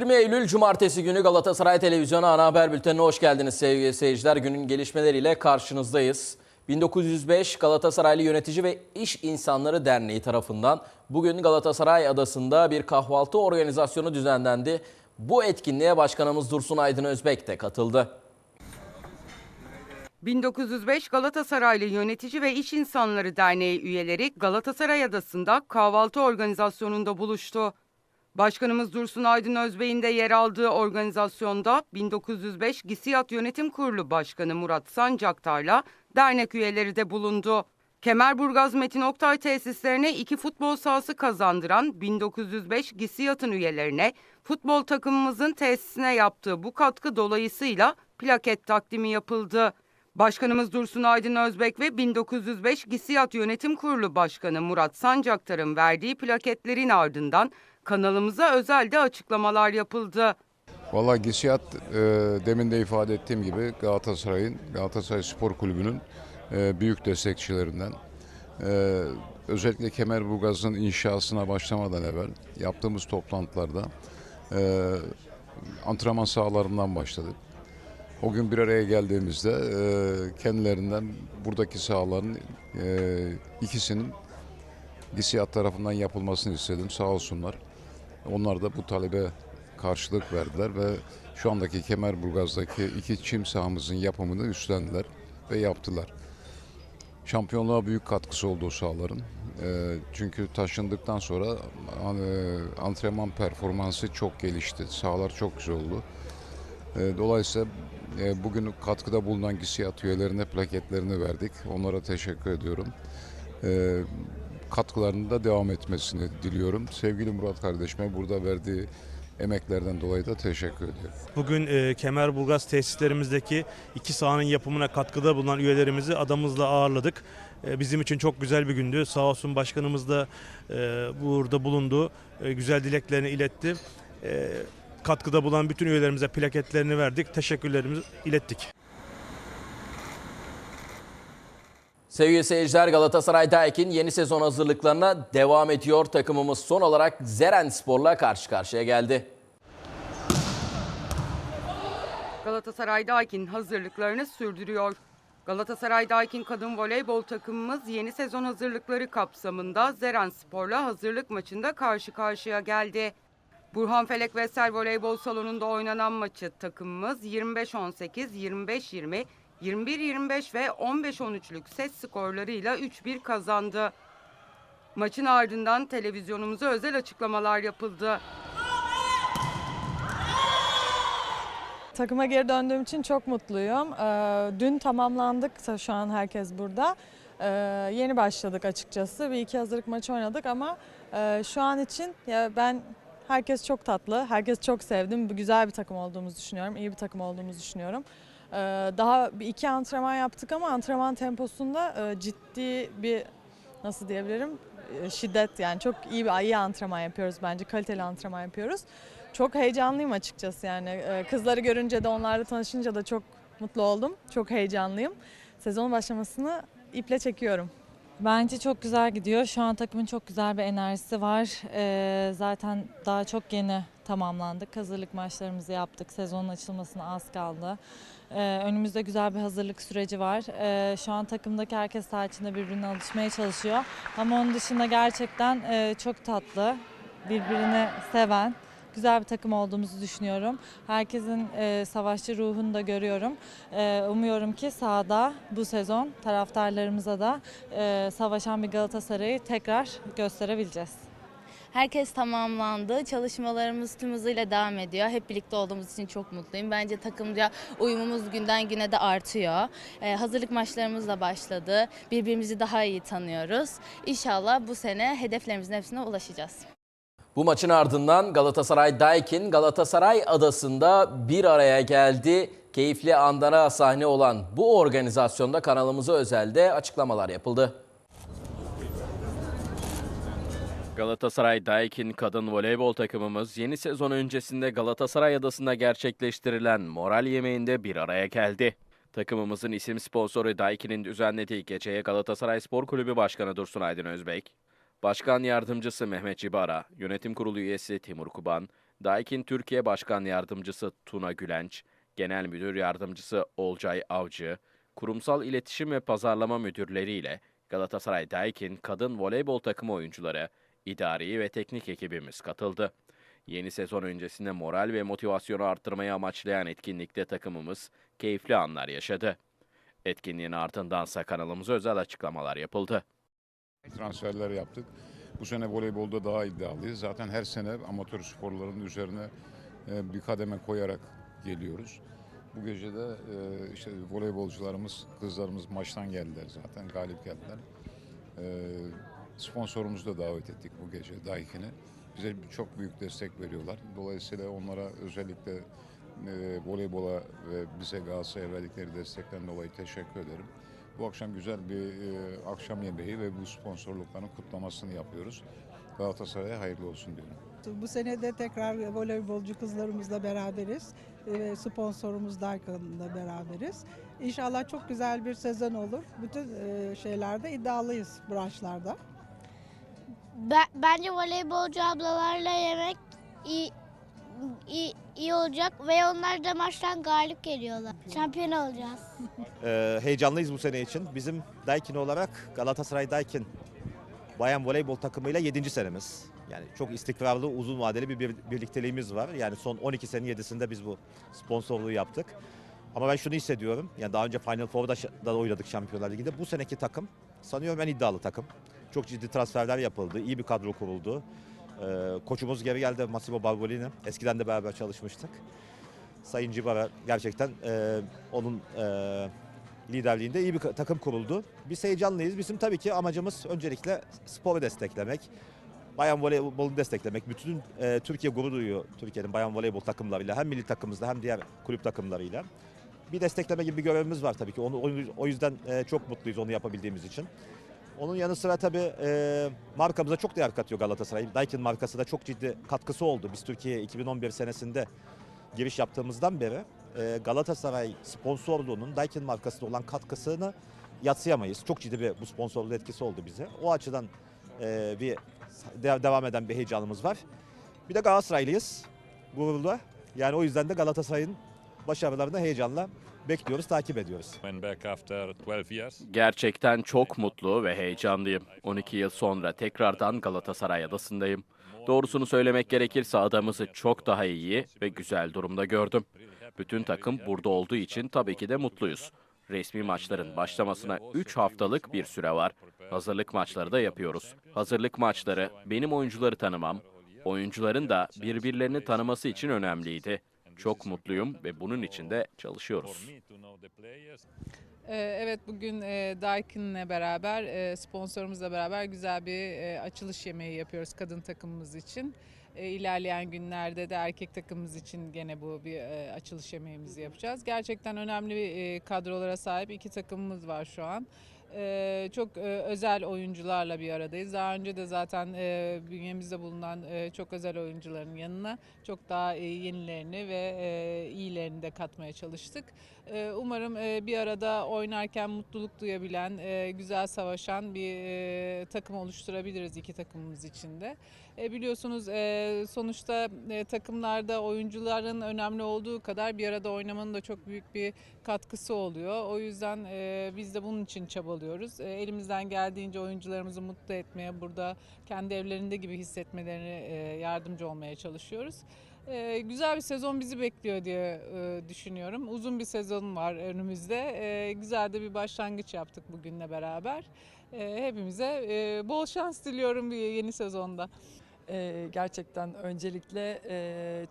20 Eylül Cumartesi günü Galatasaray Televizyonu ana haber bültenine hoş geldiniz sevgili seyirciler. Günün gelişmeleriyle karşınızdayız. 1905 Galatasaraylı Yönetici ve İş İnsanları Derneği tarafından bugün Galatasaray Adası'nda bir kahvaltı organizasyonu düzenlendi. Bu etkinliğe Başkanımız Dursun Aydın Özbek de katıldı. 1905 Galatasaraylı Yönetici ve İş İnsanları Derneği üyeleri Galatasaray Adası'nda kahvaltı organizasyonunda buluştu. Başkanımız Dursun Aydın Özbey'in de yer aldığı organizasyonda 1905 GİSİAD Yönetim Kurulu Başkanı Murat Sancaktar'la dernek üyeleri de bulundu. Kemerburgaz Metin Oktay tesislerine iki futbol sahası kazandıran 1905 GİSİAD'ın üyelerine futbol takımımızın tesisine yaptığı bu katkı dolayısıyla plaket takdimi yapıldı. Başkanımız Dursun Aydın Özbek ve 1905 GİSİAD Yönetim Kurulu Başkanı Murat Sancaktar'ın verdiği plaketlerin ardından kanalımıza özelde açıklamalar yapıldı. Valla GİSİAD e, demin de ifade ettiğim gibi Galatasaray'ın, Galatasaray Spor Kulübü'nün e, büyük destekçilerinden. E, özellikle Kemerburgaz'ın inşasına başlamadan evvel yaptığımız toplantılarda e, antrenman sahalarından başladık. O gün bir araya geldiğimizde e, kendilerinden buradaki sahaların e, ikisinin GİSİAD tarafından yapılmasını istedim sağ olsunlar. Onlar da bu talebe karşılık verdiler ve şu andaki Kemerburgaz'daki iki çim sahamızın yapımını üstlendiler ve yaptılar. Şampiyonluğa büyük katkısı oldu o sahaların. Ee, çünkü taşındıktan sonra e, antrenman performansı çok gelişti. Sahalar çok güzel oldu. Ee, dolayısıyla e, bugün katkıda bulunan GİSİAD üyelerine plaketlerini verdik. Onlara teşekkür ediyorum. Ee, katkılarının da devam etmesini diliyorum. Sevgili Murat kardeşime burada verdiği emeklerden dolayı da teşekkür ediyorum. Bugün e, Kemerburgaz tesislerimizdeki iki sahanın yapımına katkıda bulunan üyelerimizi adamızla ağırladık. E, bizim için çok güzel bir gündü. Sağ olsun başkanımız da e, burada bulundu. E, güzel dileklerini iletti. E, katkıda bulunan bütün üyelerimize plaketlerini verdik. Teşekkürlerimizi ilettik. Sevgili seyirciler Galatasaray Daikin yeni sezon hazırlıklarına devam ediyor. Takımımız son olarak Zeren Spor'la karşı karşıya geldi. Galatasaray Daikin hazırlıklarını sürdürüyor. Galatasaray Daikin kadın voleybol takımımız yeni sezon hazırlıkları kapsamında Zeren Spor'la hazırlık maçında karşı karşıya geldi. Burhan Felek Vesel Voleybol Salonu'nda oynanan maçı takımımız 25-18, 25-20, 21-25 ve 15-13'lük set skorlarıyla 3-1 kazandı. Maçın ardından televizyonumuza özel açıklamalar yapıldı. Takıma geri döndüğüm için çok mutluyum. Ee, Dün tamamlandık şu an herkes burada. Ee, Yeni başladık açıkçası. Bir iki hazırlık maçı oynadık ama e, şu an için ya ben herkes çok tatlı, herkes çok sevdim. Güzel bir takım olduğumuzu düşünüyorum, iyi bir takım olduğumuzu düşünüyorum. Ee, Daha bir iki antrenman yaptık ama antrenman temposunda e, ciddi bir nasıl diyebilirim e, şiddet yani çok iyi bir iyi antrenman yapıyoruz bence kaliteli antrenman yapıyoruz. Çok heyecanlıyım açıkçası yani Ee, kızları görünce de onlarla tanışınca da çok mutlu oldum. Çok heyecanlıyım. Sezonun başlamasını iple çekiyorum. Bence çok güzel gidiyor. Şu an takımın çok güzel bir enerjisi var. Ee, zaten daha çok yeni tamamlandık. Hazırlık maçlarımızı yaptık. Sezonun açılmasına az kaldı. Ee, önümüzde güzel bir hazırlık süreci var. Ee, şu an takımdaki herkes saha birbirine alışmaya çalışıyor. Ama onun dışında gerçekten e, çok tatlı, birbirini seven, güzel bir takım olduğumuzu düşünüyorum. Herkesin e, savaşçı ruhunu da görüyorum. E, umuyorum ki sahada bu sezon taraftarlarımıza da e, savaşan bir Galatasaray'ı tekrar gösterebileceğiz. Herkes tamamlandı. Çalışmalarımız tüm hızıyla devam ediyor. Hep birlikte olduğumuz için çok mutluyum. Bence takımca uyumumuz günden güne de artıyor. Ee, hazırlık maçlarımız da başladı. Birbirimizi daha iyi tanıyoruz. İnşallah bu sene hedeflerimizin hepsine ulaşacağız. Bu maçın ardından Galatasaray Daikin Galatasaray Adası'nda bir araya geldi. Keyifli anlara sahne olan bu organizasyonda kanalımıza özelde açıklamalar yapıldı. Galatasaray Daikin kadın voleybol takımımız yeni sezon öncesinde Galatasaray Adası'nda gerçekleştirilen moral yemeğinde bir araya geldi. Takımımızın isim sponsoru Daikin'in düzenlediği geceye Galatasaray Spor Kulübü Başkanı Dursun Aydın Özbek, Başkan Yardımcısı Mehmet Cibara, Yönetim Kurulu üyesi Timur Kuban, Daikin Türkiye Başkan Yardımcısı Tuna Gülenç, Genel Müdür Yardımcısı Olcay Avcı, Kurumsal İletişim ve Pazarlama Müdürleriyle Galatasaray Daikin kadın voleybol takımı oyuncuları, idari ve teknik ekibimiz katıldı. Yeni sezon öncesinde moral ve motivasyonu arttırmayı amaçlayan etkinlikte takımımız keyifli anlar yaşadı. Etkinliğin ardındansa kanalımıza özel açıklamalar yapıldı. Transferler yaptık. Bu sene voleybolda daha iddialıyız. Zaten her sene amatör sporların üzerine e, bir kademe koyarak geliyoruz. Bu gece de e, işte voleybolcularımız, kızlarımız maçtan geldiler zaten, galip geldiler. E, Sponsorumuzu da davet ettik bu gece, Daikin'i. Bize çok büyük destek veriyorlar. Dolayısıyla onlara özellikle e, voleybola ve bize Galatasaray'a verdikleri destekten dolayı teşekkür ederim. Bu akşam güzel bir e, akşam yemeği ve bu sponsorlukların kutlamasını yapıyoruz. Galatasaray'a hayırlı olsun diyorum. Bu sene de tekrar voleybolcu kızlarımızla beraberiz. Ve sponsorumuz Daikin'la beraberiz. İnşallah çok güzel bir sezon olur. Bütün e, şeylerde iddialıyız branşlarda. Ben, bence voleybolcu ablalarla yemek iyi, iyi, iyi olacak ve onlar da maçtan galip geliyorlar. Şampiyon olacağız. Ee, heyecanlıyız bu sene için. Bizim Daikin olarak Galatasaray Daikin bayan voleybol takımıyla 7. senemiz. Yani çok istikrarlı, uzun vadeli bir bir- birlikteliğimiz var. Yani son 12 senenin 7'sinde biz bu sponsorluğu yaptık. Ama ben şunu hissediyorum. Yani daha önce Final Four'da da oynadık Şampiyonlar Ligi'nde. Bu seneki takım sanıyorum en iddialı takım. Çok ciddi transferler yapıldı. iyi bir kadro kuruldu. Ee, koçumuz geri geldi Massimo Barbolini. Eskiden de beraber çalışmıştık. Sayın Cibara gerçekten e, onun e, liderliğinde iyi bir takım kuruldu. Biz heyecanlıyız. Bizim tabii ki amacımız öncelikle sporu desteklemek. Bayan voleybolu desteklemek. Bütün e, Türkiye gurur duyuyor Türkiye'nin bayan voleybol takımlarıyla. Hem milli takımımızla hem diğer kulüp takımlarıyla. Bir destekleme gibi bir görevimiz var tabii ki. Onu, o- yüzden çok mutluyuz onu yapabildiğimiz için. Onun yanı sıra tabii e, markamıza çok değer katıyor Galatasaray. Daikin markası da çok ciddi katkısı oldu. Biz Türkiye'ye 2011 senesinde giriş yaptığımızdan beri e, Galatasaray sponsorluğunun Daikin markasına olan katkısını yatsıyamayız. Çok ciddi bir bu sponsorluğu etkisi oldu bize. O açıdan e, bir de- devam eden bir heyecanımız var. Bir de Galatasaraylıyız gururlu. Yani o yüzden de Galatasaray'ın başarılarını heyecanla bekliyoruz, takip ediyoruz. went back after 12 years. Gerçekten çok mutlu ve heyecanlıyım. 12 yıl sonra tekrardan Galatasaray adasındayım. Doğrusunu söylemek gerekirse adamızı çok daha iyi ve güzel durumda gördüm. Bütün takım burada olduğu için tabii ki de mutluyuz. Resmi maçların başlamasına 3 haftalık bir süre var. Hazırlık maçları da yapıyoruz. Hazırlık maçları benim oyuncuları tanımam, oyuncuların da birbirlerini tanıması için önemliydi. Çok mutluyum ve bunun için de çalışıyoruz. Ee, Evet bugün e, Daikin'le beraber e, sponsorumuzla beraber güzel bir e, açılış yemeği yapıyoruz kadın takımımız için. İlerleyen günlerde de erkek takımımız için gene bu bir açılış yemeğimizi yapacağız. Gerçekten önemli kadrolara sahip iki takımımız var şu an. E, Çok e, özel oyuncularla bir aradayız. Daha önce de zaten e, bünyemizde bulunan e, çok özel oyuncuların yanına çok daha e, yenilerini ve iyilerini de katmaya çalıştık. Ee, Umarım e, bir arada oynarken mutluluk duyabilen, e, güzel savaşan bir e, takım oluşturabiliriz iki takımımız için de. E, Biliyorsunuz sonuçta takımlarda oyuncuların önemli olduğu kadar bir arada oynamanın da çok büyük bir katkısı oluyor. O yüzden biz de bunun için çabalıyoruz. Elimizden geldiğince oyuncularımızı mutlu etmeye, burada kendi evlerinde gibi hissetmelerine yardımcı olmaya çalışıyoruz. Ee, güzel bir sezon bizi bekliyor diye e, düşünüyorum. Uzun bir sezon var önümüzde. Ee, güzel de bir başlangıç yaptık bugünle beraber. Ee, hepimize e, bol şans diliyorum bir yeni sezonda. Gerçekten öncelikle e,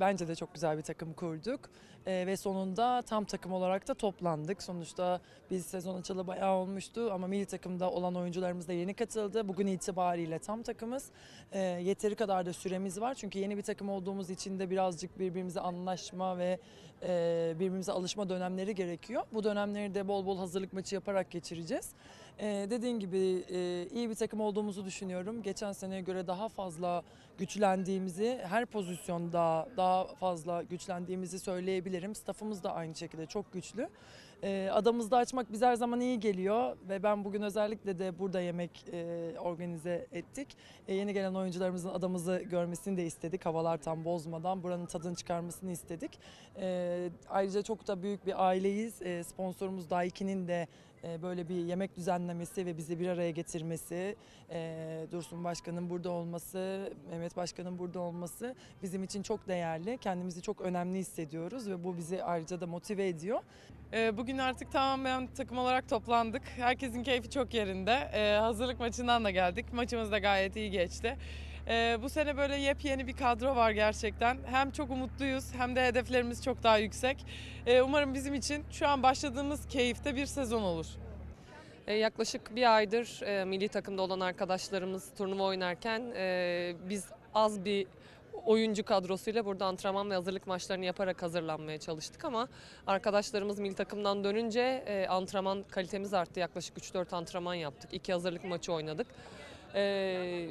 bence de çok güzel bir takım kurduk. E, ve sonunda tam takım olarak da toplandık. Sonuçta biz sezon açılı bayağı olmuştu ama milli takımda olan oyuncularımız da yeni katıldı. Bugün itibariyle tam takımız. E, yeteri kadar da süremiz var. Çünkü yeni bir takım olduğumuz için de birazcık birbirimize anlaşma ve e, birbirimize alışma dönemleri gerekiyor. Bu dönemleri de bol bol hazırlık maçı yaparak geçireceğiz. Ee, dediğin gibi e, iyi bir takım olduğumuzu düşünüyorum. Geçen seneye göre daha fazla güçlendiğimizi, her pozisyonda daha fazla güçlendiğimizi söyleyebilirim. Staffımız da aynı şekilde çok güçlü. Ee, adamızda açmak bize her zaman iyi geliyor ve ben bugün özellikle de burada yemek e, organize ettik. E, yeni gelen oyuncularımızın adamızı görmesini de istedik. Havalar tam bozmadan buranın tadını çıkarmasını istedik. Ayrıca çok da büyük bir aileyiz. Sponsorumuz Daiki'nin de böyle bir yemek düzenlemesi ve bizi bir araya getirmesi, e, Dursun Başkan'ın burada olması, Mehmet Başkan'ın burada olması bizim için çok değerli. Kendimizi çok önemli hissediyoruz ve bu bizi ayrıca da motive ediyor. Ee, Bugün artık tamamen takım olarak toplandık. Herkesin keyfi çok yerinde. Hazırlık maçından da geldik. Maçımız da gayet iyi geçti. Ee, Bu sene böyle yepyeni bir kadro var gerçekten. Hem çok umutluyuz hem de hedeflerimiz çok daha yüksek. Ee, Umarım bizim için şu an başladığımız keyifte bir sezon olur. E, Yaklaşık bir aydır e, milli takımda olan arkadaşlarımız turnuva oynarken e, biz az bir oyuncu kadrosuyla burada antrenman ve hazırlık maçlarını yaparak hazırlanmaya çalıştık ama arkadaşlarımız milli takımdan dönünce e, antrenman kalitemiz arttı. Yaklaşık 3-4 antrenman yaptık. İki hazırlık maçı oynadık. E,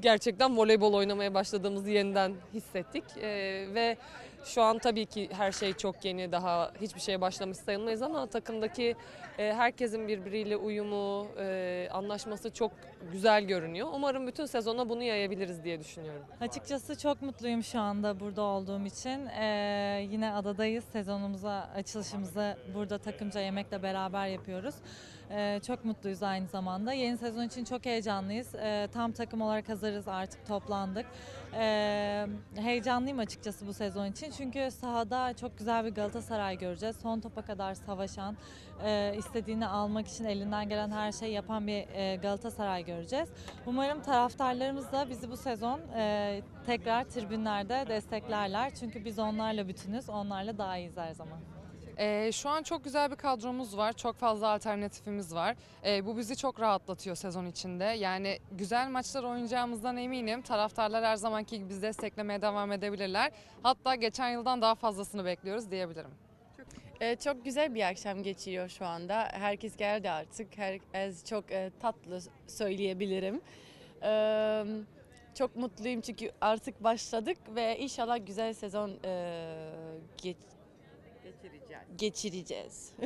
gerçekten voleybol oynamaya başladığımızı yeniden hissettik E, ve şu an tabii ki her şey çok yeni, daha hiçbir şeye başlamış sayılmayız ama takımdaki e, herkesin birbiriyle uyumu, e, anlaşması çok güzel görünüyor. Umarım bütün sezona bunu yayabiliriz diye düşünüyorum. Açıkçası çok mutluyum şu anda burada olduğum için. Ee, yine adadayız. Sezonumuza, açılışımızı burada takımca yemekle beraber yapıyoruz. Ee, çok mutluyuz aynı zamanda. Yeni sezon için çok heyecanlıyız. Ee, tam takım olarak hazırız artık toplandık. Ee, heyecanlıyım açıkçası bu sezon için. Çünkü sahada çok güzel bir Galatasaray göreceğiz. Son topa kadar savaşan, e, istediğini almak için elinden gelen her şeyi yapan bir e, Galatasaray göreceğiz. Umarım taraftarlarımız da bizi bu sezon e, tekrar tribünlerde desteklerler. Çünkü biz onlarla bütünüz, onlarla daha iyiyiz her zaman. Ee, şu an çok güzel bir kadromuz var. Çok fazla alternatifimiz var. Ee, bu bizi çok rahatlatıyor sezon içinde. Yani güzel maçlar oynayacağımızdan eminim. Taraftarlar her zamanki gibi bizi desteklemeye devam edebilirler. Hatta geçen yıldan daha fazlasını bekliyoruz diyebilirim. Ee, çok güzel bir akşam geçiyor şu anda. Herkes geldi artık. Herkes çok e, tatlı söyleyebilirim. Ee, çok mutluyum çünkü artık başladık ve inşallah güzel sezon e, geç, geçireceğiz.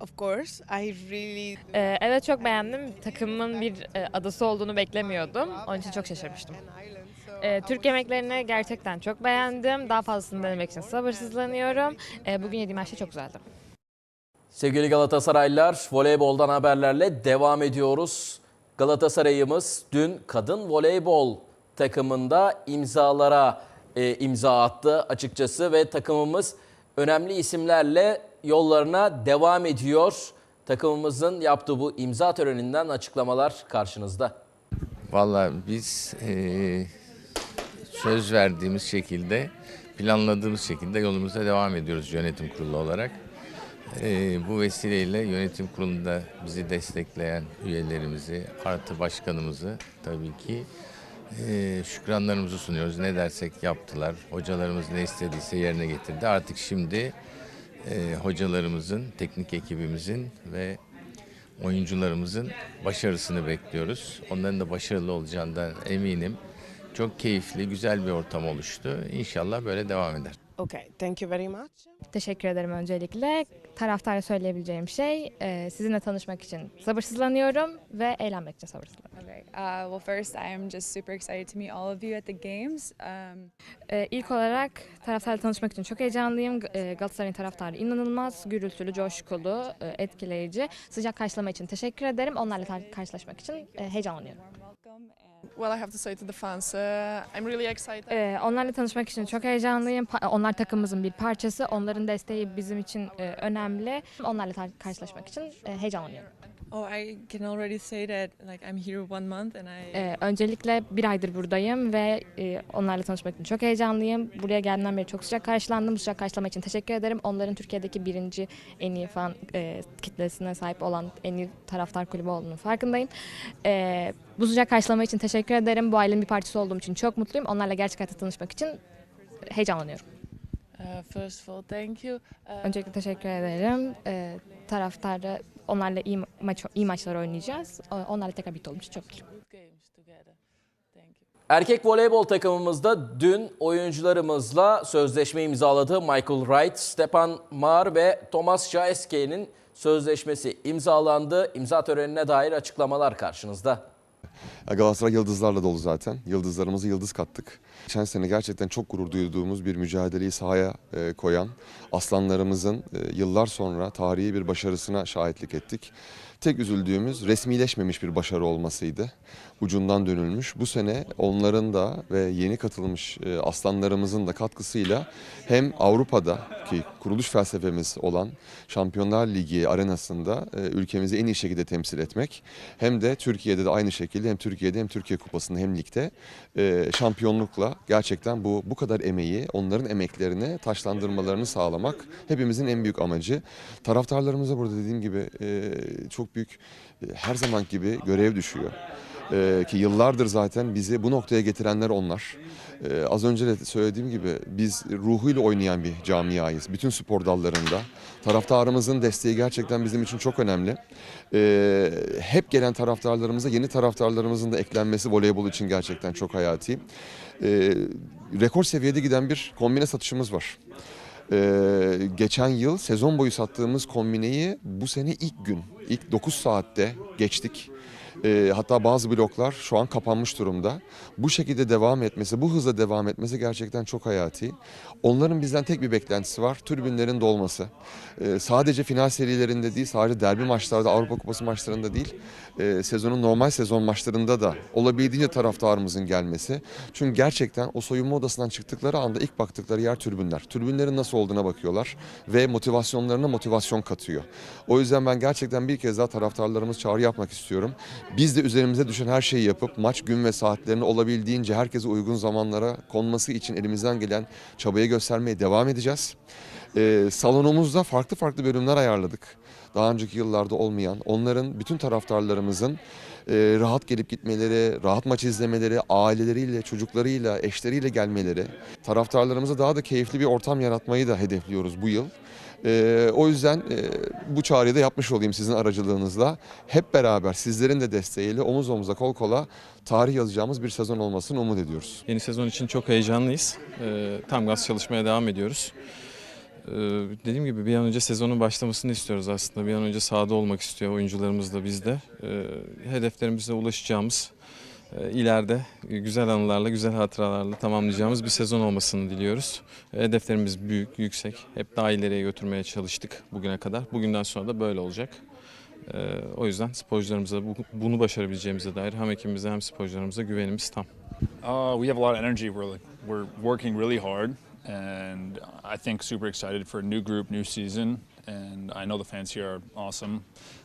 Of course, I really Ee, evet çok beğendim. Takımın bir e, adası olduğunu beklemiyordum. Onun için çok şaşırmıştım. Ee, Türk yemeklerini gerçekten çok beğendim. Daha fazlasını denemek için sabırsızlanıyorum. Ee, bugün yediğim her şey çok güzeldi. Sevgili Galatasaraylılar, voleyboldan haberlerle devam ediyoruz. Galatasaray'ımız dün kadın voleybol takımında imzalara e, imza attı açıkçası ve takımımız önemli isimlerle yollarına devam ediyor. Takımımızın yaptığı bu imza töreninden açıklamalar karşınızda. Vallahi biz eee, söz verdiğimiz şekilde, planladığımız şekilde yolumuza devam ediyoruz yönetim kurulu olarak. Eee, bu vesileyle yönetim kurulunda bizi destekleyen üyelerimizi, artı başkanımızı tabii ki eee, şükranlarımızı sunuyoruz. Ne dersek yaptılar. Hocalarımız ne istediyse yerine getirdi. Artık şimdi eee, hocalarımızın, teknik ekibimizin ve oyuncularımızın başarısını bekliyoruz. Onların da başarılı olacağından eminim. Çok keyifli, güzel bir ortam oluştu. İnşallah böyle devam eder. Okay, thank you very much. Teşekkür ederim öncelikle. Taraftara söyleyebileceğim şey e, sizinle tanışmak için sabırsızlanıyorum ve eğlenmek için sabırsızlanıyorum. Okay. Uh, well, first, I am just super excited to meet all of you at the games. Um, ilk olarak taraftarla tanışmak için çok heyecanlıyım. Ee, Galatasaray'ın taraftarı inanılmaz, gürültülü, coşkulu, e, etkileyici. Sıcak karşılama için teşekkür ederim. Onlarla karşılaşmak için e, heyecanlanıyorum. Onlarla tanışmak için çok heyecanlıyım. Onlar takımımızın bir parçası. Onların desteği bizim için e, önemli. Onlarla karşılaşmak için e, heyecanlanıyorum. Oh, I can already say that like I'm here one month and I Ee, öncelikle bir aydır buradayım ve e, onlarla tanışmak için çok heyecanlıyım. Buraya geldiğimden beri çok sıcak karşılandım. Bu sıcak karşılama için teşekkür ederim. Onların Türkiye'deki birinci en iyi fan e, kitlesine sahip olan en iyi taraftar kulübü olduğunu farkındayım. Ee, bu sıcak karşılama için teşekkür ederim. Bu ailenin bir parçası olduğum için çok mutluyum. Onlarla gerçek hayatta tanışmak için heyecanlanıyorum. uh, first of all thank you. Uh, Öncelikle teşekkür ederim. Ee, taraftarı onlarla iyi maç iyi maçlar oynayacağız. Onlarla tekrar birlikte olmuş çok mutluyum. Erkek voleybol takımımızda dün oyuncularımızla sözleşme imzaladı. Michael Wright, Stepan Mar ve Thomas Jaeske'nin sözleşmesi imzalandı. İmza törenine dair açıklamalar karşınızda. Galatasaray yıldızlarla dolu zaten. Yıldızlarımızı yıldız kattık. Geçen sene gerçekten çok gurur duyduğumuz bir mücadeleyi sahaya e, koyan aslanlarımızın e, yıllar sonra tarihi bir başarısına şahitlik ettik. Tek üzüldüğümüz resmileşmemiş bir başarı olmasıydı. Ucundan dönülmüş. Bu sene onların da ve yeni katılmış e, aslanlarımızın da katkısıyla hem Avrupa'da ki kuruluş felsefemiz olan Şampiyonlar Ligi arenasında e, ülkemizi en iyi şekilde temsil etmek hem de Türkiye'de de aynı şekilde hem Türkiye'de hem Türkiye Kupası'nda hem ligde e, şampiyonlukla gerçekten bu bu kadar emeği onların emeklerini taşlandırmalarını sağlamak hepimizin en büyük amacı. Taraftarlarımıza burada dediğim gibi e, çok büyük e, her zaman gibi görev düşüyor. E, ki yıllardır zaten bizi bu noktaya getirenler onlar. E, az önce de söylediğim gibi biz ruhuyla oynayan bir camiayız. Bütün spor dallarında. Taraftarımızın desteği gerçekten bizim için çok önemli. E, hep gelen taraftarlarımıza yeni taraftarlarımızın da eklenmesi voleybol için gerçekten çok hayati. E, rekor seviyede giden bir kombine satışımız var. Ee, geçen yıl sezon boyu sattığımız kombineyi bu sene ilk gün, ilk 9 saatte geçtik. Ee, hatta bazı bloklar şu an kapanmış durumda. Bu şekilde devam etmesi, bu hızla devam etmesi gerçekten çok hayati. Onların bizden tek bir beklentisi var, tribünlerin dolması. Ee, sadece final serilerinde değil, sadece derbi maçlarda, Avrupa Kupası maçlarında değil, e, sezonun normal sezon maçlarında da olabildiğince taraftarımızın gelmesi. Çünkü gerçekten o soyunma odasından çıktıkları anda ilk baktıkları yer tribünler. Tribünlerin nasıl olduğuna bakıyorlar ve motivasyonlarına motivasyon katıyor. O yüzden ben gerçekten bir kez daha taraftarlarımız çağrı yapmak istiyorum. Biz de üzerimize düşen her şeyi yapıp maç gün ve saatlerini olabildiğince herkese uygun zamanlara konması için elimizden gelen çabayı göstermeye devam edeceğiz. Ee, salonumuzda farklı farklı bölümler ayarladık. Daha önceki yıllarda olmayan, onların bütün taraftarlarımızın e, rahat gelip gitmeleri, rahat maç izlemeleri, aileleriyle, çocuklarıyla, eşleriyle gelmeleri, taraftarlarımıza daha da keyifli bir ortam yaratmayı da hedefliyoruz bu yıl. Ee, o yüzden e, bu çağrıyı da yapmış olayım sizin aracılığınızla. Hep beraber sizlerin de desteğiyle omuz omuza kol kola tarih yazacağımız bir sezon olmasını umut ediyoruz. Yeni sezon için çok heyecanlıyız. Ee, tam gaz çalışmaya devam ediyoruz. Ee, dediğim gibi bir an önce sezonun başlamasını istiyoruz aslında. Bir an önce sahada olmak istiyor oyuncularımız da biz de. Ee, hedeflerimize ulaşacağımız, e, ileride güzel anılarla, güzel hatıralarla tamamlayacağımız bir sezon olmasını diliyoruz. Hedeflerimiz büyük, yüksek. Hep daha ileriye götürmeye çalıştık bugüne kadar. Bugünden sonra da böyle olacak. Ee, o yüzden sporcularımıza bu- bunu başarabileceğimize dair hem ekibimize hem sporcularımıza güvenimiz tam. Uh, we have a lot of energy. We're we're working really hard, and I think super excited for a new group, new season. And I know the fans here are awesome.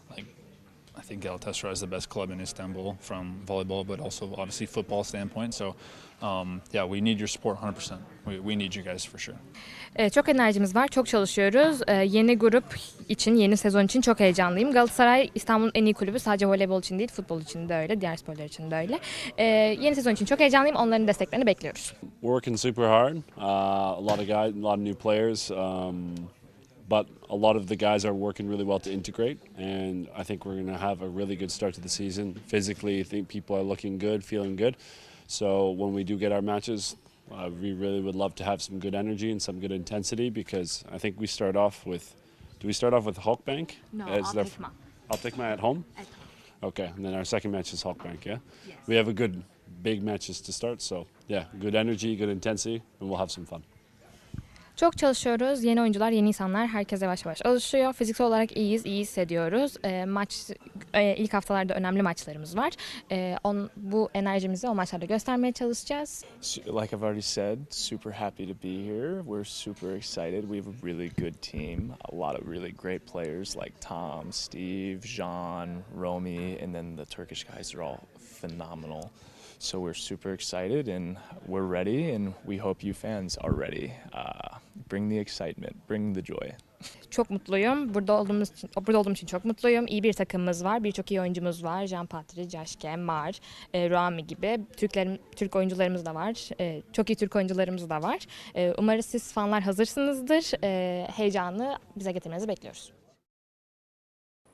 Like, I think Galatasaray is the best club in Istanbul from volleyball, but also obviously football standpoint. So, um, yeah, we need your support 100%. We, we need you guys for sure. Ee, çok enerjimiz var, çok çalışıyoruz. Ee, yeni grup için, yeni sezon için çok heyecanlıyım. Galatasaray İstanbul'un en iyi kulübü sadece voleybol için değil, futbol için de öyle, diğer sporlar için de öyle. Ee, yeni sezon için çok heyecanlıyım, onların desteklerini bekliyoruz. working super hard. Uh, a lot of guys, a lot of new players, um, but a lot of the guys are working really well to integrate. And I think we're going to have a really good start to the season. Physically, I think people are looking good, feeling good. So when we do get our matches, uh, we really would love to have some good energy and some good intensity because I think we start off with. Do we start off with Halkbank? No, I'll take my at home. Okay, and then our second match is Halkbank. Yeah, Yes. we have a good big matches to start. So yeah, good energy, good intensity, and we'll have some fun. Çok çalışıyoruz. Yeni oyuncular, yeni insanlar. Herkes yavaş yavaş alışıyor. Fiziksel olarak iyiyiz, iyi hissediyoruz. Ee, maç e, ilk haftalarda önemli maçlarımız var. Ee, on, bu enerjimizi o maçlarda göstermeye çalışacağız. Like I've already said, super happy to be here. We're super excited. We have a really good team, a lot of really great players like Tom, Steve, Jean, Romy, and then the Turkish guys are all phenomenal. So we're super excited and we're ready, and we hope you fans are ready. Uh, bring the excitement, bring the joy. Çok mutluyum. Burada olduğumuz için, burada olduğum için çok mutluyum. İyi bir takımımız var. Birçok iyi oyuncumuz var. Jean Patri, Caşke, Mar, e, Rami gibi. Türklerim, Türk oyuncularımız da var. E, çok iyi Türk oyuncularımız da var. E, umarız siz fanlar hazırsınızdır. E, heyecanı bize getirmenizi bekliyoruz.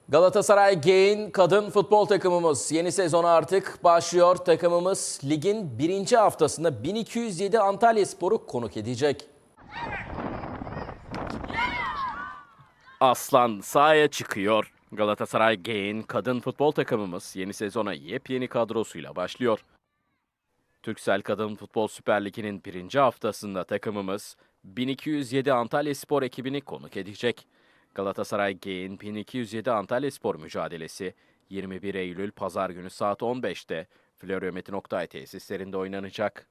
Galatasaray Gain kadın futbol takımımız yeni sezonu artık başlıyor. Takımımız ligin birinci haftasında 1207 Antalya Sporu konuk edecek. Aslan sahaya çıkıyor. Galatasaray Gain kadın futbol takımımız yeni sezona yepyeni kadrosuyla başlıyor. Türksel Kadın Futbol Süper Ligi'nin birinci haftasında takımımız 1207 Antalya Spor ekibini konuk edecek. Galatasaray Gain 1207 Antalya Spor mücadelesi 21 Eylül Pazar günü saat 15'te Floryometin Oktay tesislerinde oynanacak.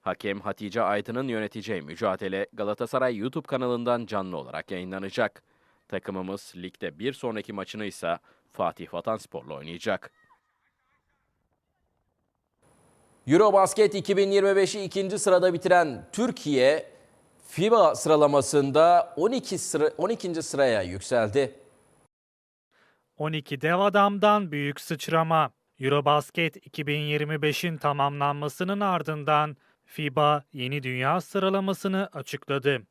Hakem Hatice Aydın'ın yöneteceği mücadele Galatasaray YouTube kanalından canlı olarak yayınlanacak. Takımımız ligde bir sonraki maçını ise Fatih Vatanspor'la oynayacak. Eurobasket 2025'i ikinci sırada bitiren Türkiye FIBA sıralamasında 12 sıra, 12. sıraya yükseldi. 12 dev adamdan büyük sıçrama. Eurobasket 2025'in tamamlanmasının ardından FIBA yeni dünya sıralamasını açıkladı.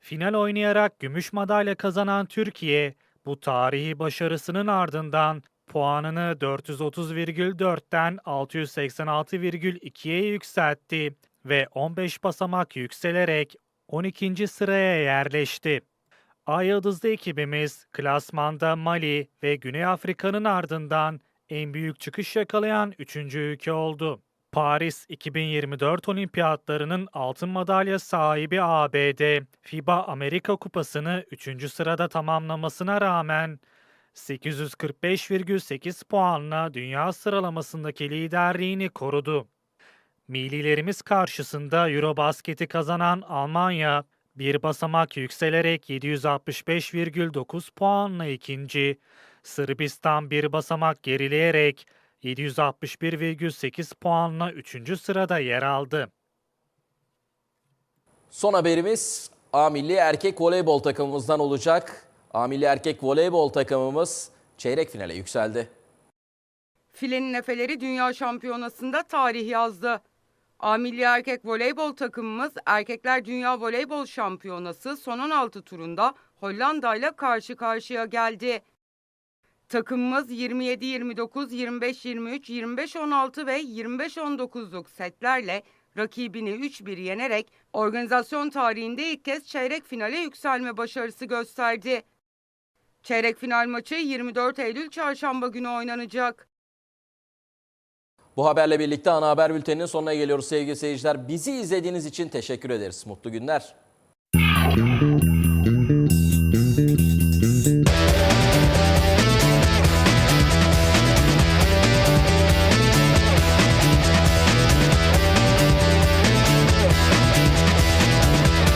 Final oynayarak gümüş madalya kazanan Türkiye, bu tarihi başarısının ardından puanını 430,4'ten 686,2'ye yükseltti ve 15 basamak yükselerek 12. sıraya yerleşti. Ay Yıldızlı ekibimiz klasmanda Mali ve Güney Afrika'nın ardından en büyük çıkış yakalayan 3. ülke oldu. Paris 2024 olimpiyatlarının altın madalya sahibi ABD, FIBA Amerika Kupası'nı 3. sırada tamamlamasına rağmen 845,8 puanla dünya sıralamasındaki liderliğini korudu. Millilerimiz karşısında Eurobasket'i kazanan Almanya, bir basamak yükselerek 765,9 puanla ikinci, Sırbistan bir basamak gerileyerek 761,8 puanla üçüncü sırada yer aldı. Son haberimiz A Milli Erkek Voleybol takımımızdan olacak. A Milli Erkek Voleybol takımımız çeyrek finale yükseldi. Filenin Efeleri Dünya Şampiyonası'nda tarih yazdı. A Milli Erkek Voleybol takımımız Erkekler Dünya Voleybol Şampiyonası son 16 turunda Hollanda ile karşı karşıya geldi. Takımımız 27-29, 25-23, 25-16 ve 25-19'luk setlerle rakibini 3-1 yenerek organizasyon tarihinde ilk kez çeyrek finale yükselme başarısı gösterdi. Çeyrek final maçı 24 Eylül çarşamba günü oynanacak. Bu haberle birlikte ana haber bülteninin sonuna geliyoruz sevgili seyirciler. Bizi izlediğiniz için teşekkür ederiz. Mutlu günler.